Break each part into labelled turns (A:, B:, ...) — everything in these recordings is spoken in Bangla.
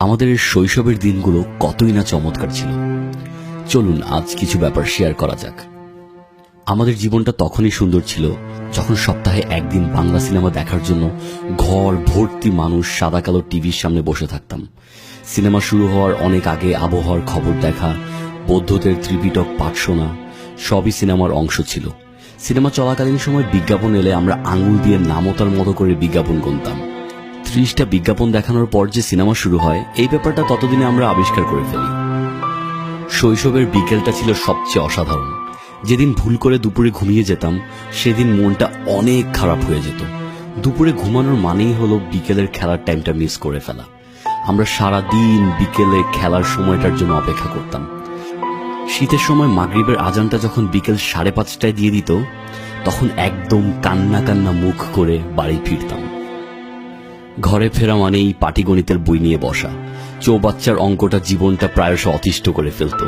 A: আমাদের শৈশবের দিনগুলো কতই না চমৎকার ছিল। চলুন আজ কিছু ব্যাপার শেয়ার করা যাক। আমাদের জীবনটা তখনই সুন্দর ছিল যখন সপ্তাহে একদিন বাংলা সিনেমা দেখার জন্য ঘর, ভর্তি মানুষ, সাদা কালো টিভির সামনে বসে থাকতাম। সিনেমা শুরু হওয়ার অনেক আগে আবহাওয়ার খবর দেখা, বৌদ্ধদের ত্রিপিটক পাঠ শোনা, সবই সিনেমার অংশ ছিল। সিনেমা চলাকালীন সময় বিজ্ঞাপন এলে আমরা আঙুল দিয়ে নামতার মতো করে বিজ্ঞাপন গুনতাম। ত্রিশটা বিজ্ঞাপন দেখানোর পর যে সিনেমা শুরু হয়, এই ব্যাপারটা ততদিনে আমরা আবিষ্কার করে ফেলি। শৈশবের বিকেলটা ছিল সবচেয়ে অসাধারণ। যেদিন ভুল করে দুপুরে ঘুমিয়ে যেতাম, সেদিন মনটা অনেক খারাপ হয়ে যেত। দুপুরে ঘুমানোর মানেই হলো বিকেলের খেলার টাইমটা মিস করে ফেলা। আমরা সারা দিন বিকেলে খেলার সময়টার জন্য অপেক্ষা করতাম। শীতের সময় মাগরিবের আজানটা যখন বিকেল সাড়ে পাঁচটায় দিয়ে দিত, তখন একদম কান্না কান্না মুখ করে বাড়ি ফিরতাম। ঘরে ফেরা মানে মানেই পাটিগণিতের বই নিয়ে বসা। চৌবাচ্চার অঙ্কটা জীবনটা প্রায়শ অতিষ্ঠ করে ফেলত।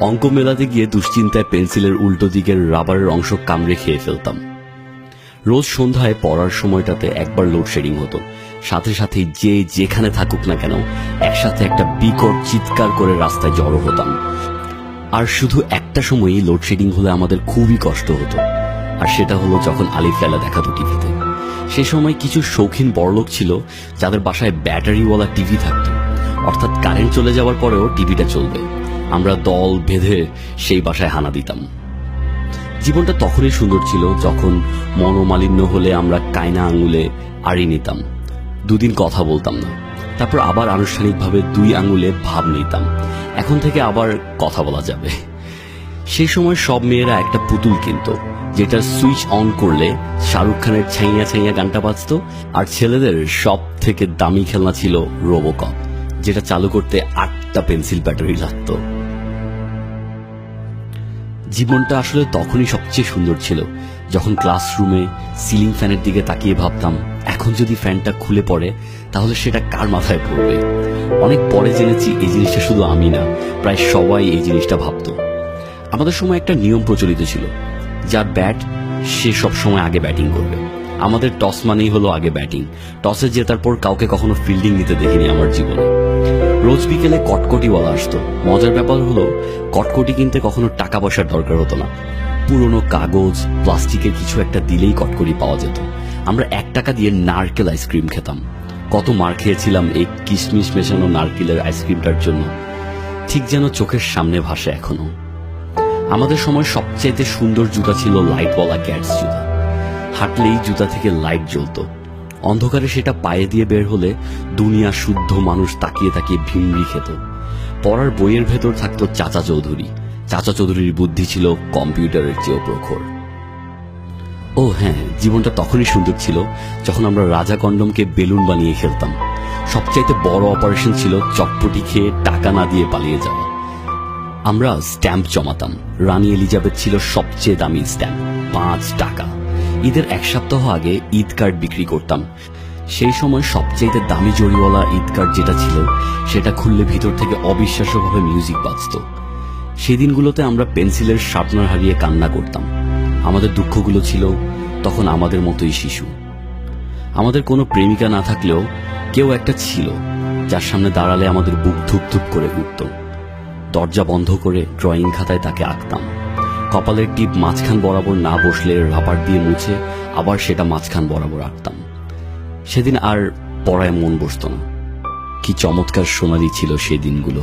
A: অঙ্ক মেলাতে গিয়ে দুশ্চিন্তায় পেন্সিলের উল্টো দিকের রাবারের অংশ কামড়ে খেয়ে ফেলতাম। রোজ সন্ধ্যায় পড়ার সময়টাতে একবার লোডশেডিং হতো। সাথে সাথে যে যেখানে থাকুক না কেন, একসাথে একটা বিকট চিৎকার করে রাস্তায় জড়ো হতাম। আর শুধু একটা সময়ই লোডশেডিং হলে আমাদের খুবই কষ্ট হতো। আর সেটা হলো যখন আলিফ লালা দেখাতো টিভিতে সে সময় কিছু শৌখিন বড়লোক ছিল, যাদের বাসায় ব্যাটারিওয়ালা টিভি থাকতো। অর্থাৎ কারেন্ট চলে যাওয়ার পরেও টিভিটা চলবে। আমরা দল বেঁধে সেই বাসায় হানা দিতাম। জীবনটা তখনই সুন্দর ছিল যখন মনোমালিন্য হলে আমরা কায়না আঙুলে আড়ি নিতাম। দুদিন কথা বলতাম না। তারপর আবার আনুষ্ঠানিকভাবে দুই আঙুলে ভাব নিতাম। এখন থেকে আবার কথা বলা যাবে। সেই সময় সব মেয়েরা একটা পুতুল কিনতো যেটা সুইচ অন করলে শাহরুখ খানের ছাইয়া ছাইয়া গানটা বাজতো আর ছেলেদের সব থেকে দামি খেলনা ছিল রোবোকপ যেটা চালু করতে আটটা পেন্সিল ব্যাটারি লাগতো। জীবনটা আসলে তখনই সবচেয়ে সুন্দর ছিল, যখন ক্লাসরুমে সিলিং ফ্যানের দিকে তাকিয়ে ভাবতাম, এখন যদি ফ্যানটা খুলে পড়ে, তাহলে সেটা কার মাথায় পড়বে? অনেক পরে জেনেছি এই জিনিসটা শুধু আমি না, প্রায় সবাই এই জিনিসটা ভাবতো। আমাদের সময় একটা নিয়ম প্রচলিত ছিল। যার ব্যাট সে সব সময় আগে ব্যাটিং করবে। আমাদের টস মানেই হলো আগে ব্যাটিং টসে জেতার পর কাউকে কখনো ফিল্ডিং নিতে দেখিনি আমার জীবনে। রোজ বিকেলে কটকটিওয়ালা আসতো। মজার ব্যাপার হলো, কটকটি কিনতে কখনো টাকা পয়সার দরকার হতো না। পুরনো কাগজ, প্লাস্টিকের কিছু একটা দিলেই কটকটি পাওয়া যেত। আমরা এক টাকা দিয়ে নারকেল আইসক্রিম খেতাম। কত মার খেয়েছিলাম এই কিশমিশ মেশানো নারকেলের আইসক্রিমটার জন্য। ঠিক যেন চোখের সামনে ভাসে এখনও। আমাদের সময় সবচাইতে সুন্দর জুতা ছিল লাইটওয়ালা ক্যাটস জুতা। হাঁটলেই জুতা থেকে লাইট জ্বলতো। অন্ধকারে সেটা পায়ে দিয়ে বের হলে দুনিয়া শুদ্ধ মানুষ তাকিয়ে তাকিয়ে ভিমড়ি খেত। পড়ার বইয়ের ভেতর থাকতো চাচা চৌধুরী। চাচা চৌধুরীর বুদ্ধি ছিল কম্পিউটারের চেয়েও প্রখর। ও হ্যাঁ জীবনটা তখনই সুন্দর ছিল যখন আমরা রাজা কন্ডমকে বেলুন বানিয়ে খেলতাম। সবচাইতে বড় অপারেশন ছিল চটপটি খেয়ে টাকা না দিয়ে পালিয়ে যাওয়া। আমরা স্ট্যাম্প জমাতাম। রানী এলিজাবেথ ছিল সবচেয়ে দামি স্ট্যাম্প, পাঁচ টাকা। ঈদের এক সপ্তাহ আগে ঈদ কার্ড বিক্রি করতাম। সেই সময় সবচেয়ে দামি জড়িওয়ালা ঈদ কার্ড যেটা ছিল, সেটা খুললে ভিতর থেকে অবিশ্বাস্যভাবে মিউজিক বাজত। সেই দিনগুলোতে আমরা পেন্সিলের শার্পনার হারিয়ে কান্না করতাম। আমাদের দুঃখগুলো ছিল, তখন আমাদের মতোই শিশু। আমাদের কোনো প্রেমিকা না থাকলেও কেউ একটা ছিল, যার সামনে দাঁড়ালে আমাদের বুক ধুপ ধুপ করে উঠত দরজা বন্ধ করে ড্রয়িং খাতায় তাকে আঁকতাম। কপালের টিপ মাঝখান বরাবর না বসলে রাবার দিয়ে মুছে আবার সেটা মাঝখান বরাবর আঁকতাম। সেদিন আর পড়ায় মন বসত না। কি চমৎকার সোনালি ছিল সেই দিনগুলো।